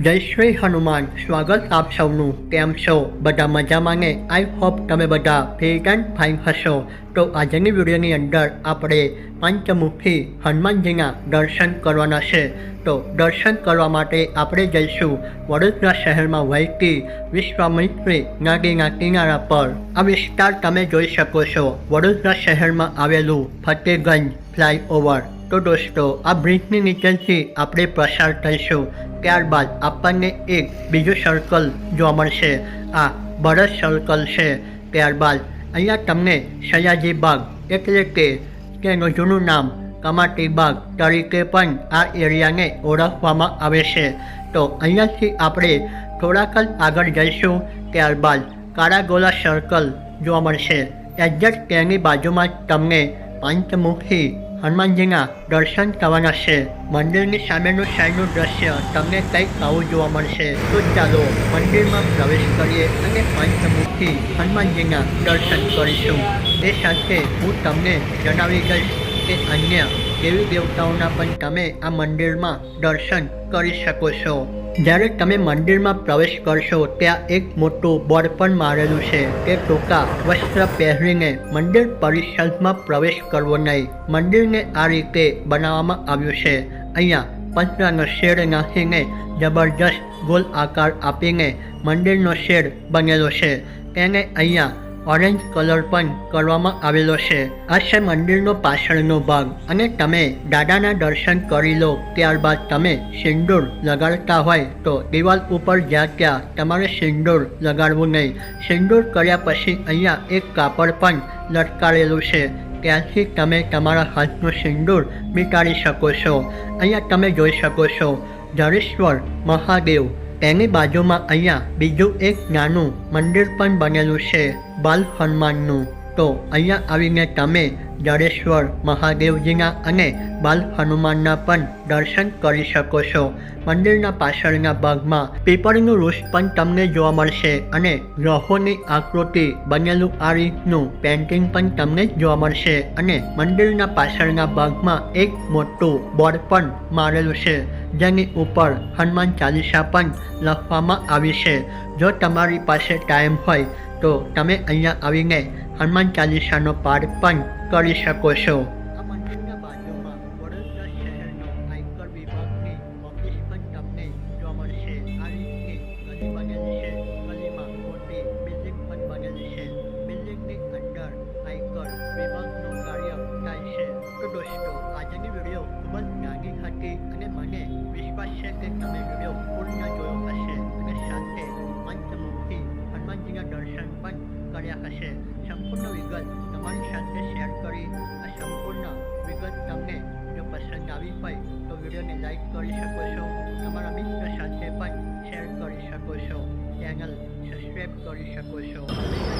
જય શ્રી હનુમાન. સ્વાગત આપ સૌનું. કેમ છો? બધા મજામાં ને? આઈ હોપ તમે બધા ફિટ એન્ડ ફાઇન હશો. તો આજની વિડીયોની અંદર આપણે પંચમુખી હનુમાનજીના દર્શન કરવાના છે. તો દર્શન કરવા માટે આપણે જઈશું વડોદરા શહેરમાં વહેતી વિશ્વામિત્રી નદીના કિનારા પર. આ વિસ્તાર તમે જોઈ શકો છો. વડોદરા શહેરમાં આવેલું ફતેગંજ ફ્લાયઓવર. તો દોસ્તો, આ બ્રિજની નીચેથી આપણે પસાર થઈશું. ત્યારબાદ આપણને એક બીજું સર્કલ જોવા મળશે. આ બરસ સર્કલ છે. ત્યારબાદ અહીંયા તમને સયાજી બાગ, એટલે કે તેનું જૂનું નામ કમાટી બાગ તરીકે પણ આ એરિયાને ઓળખવામાં આવે છે. તો અહીંયાથી આપણે થોડાક જ આગળ જઈશું. ત્યારબાદ કાળાગોલા સર્કલ જોવા મળશે. એક્ઝેક્ટ તેની બાજુમાં તમને પંચમુખી હનુમાનજીના દર્શન થવાના છે. મંદિરની સામેનું સાઈડનું દ્રશ્ય તમને કંઈક આવું જોવા મળશે. તો ચાલો મંદિરમાં પ્રવેશ કરીએ અને પંચમુખી હનુમાનજીના દર્શન કરીશું. એ સાથે હું તમને જણાવી દઈશ કે અન્ય દેવી દેવતાઓના પણ તમે આ મંદિરમાં દર્શન કરી શકો છો. જ્યારે તમે મંદિરમાં પ્રવેશ કરશો, ત્યાં એક મોટું બોર્ડ પણ મારેલું છે. કે ટૂંકા વસ્ત્ર પહેરીને મંદિર પરિસરમાં પ્રવેશ કરવો નહીં. મંદિરને આ રીતે બનાવવામાં આવ્યું છે. અહીંયા પંચરાનો શેડ નાખીને જબરજસ્ત ગોલ આકાર આપીને મંદિરનો શેડ બનેલો છે. તેને અહીંયા ઓરેન્જ કલર પણ કરવામાં આવેલો છે. આ છે મંદિરનો પાછળનો ભાગ અને તમે દાદાના દર્શન કરી લો, ત્યારબાદ તમે સિંદૂર લગાડતા હોય તો દિવાલ ઉપર જ્યાં ત્યાં તમારે સિંદૂર લગાડવું નહીં. સિંદૂર કર્યા પછી અહીંયા એક કાપડ પણ લટકારેલું છે. ત્યાંથી તમે તમારા હાથનું સિંદૂર મીટાડી શકો છો. અહીંયા તમે જોઈ શકો છો. જરેશ્વર મહાદેવ તેની બાજુમાં અહીંયા બીજું એક નાનું મંદિર પણ બનેલું છે, બાલ હનુમાનનું. તો અહીંયા આવીને તમે જડેશ્વર મહાદેવજીના અને બાલ હનુમાનના પણ દર્શન કરી શકો છો. મંદિરના પાછળના ભાગમાં પીપળનું વૃક્ષ પણ તમને જોવા મળશે અને ગ્રહોની આકૃતિ, બનેલું આ રીતનું પેન્ટિંગ પણ તમને જોવા મળશે અને મંદિરના પાછળના ભાગમાં એક મોટું બોર્ડ પણ મારેલું છે, જેની ઉપર હનુમાન ચાલીસા પણ લખવામાં આવી છે. જો તમારી પાસે ટાઈમ હોય તો તમે અહીંયા આવીને હનુમાન ચાલીસાનો પાઠ પણ કરી શકો છો. તો વિડીયોને લાઈક કરી શકો છો તમારા મિત્ર સાથે પણ શેર કરી શકો છો ચેનલ સબસ્ક્રાઈબ કરી શકો છો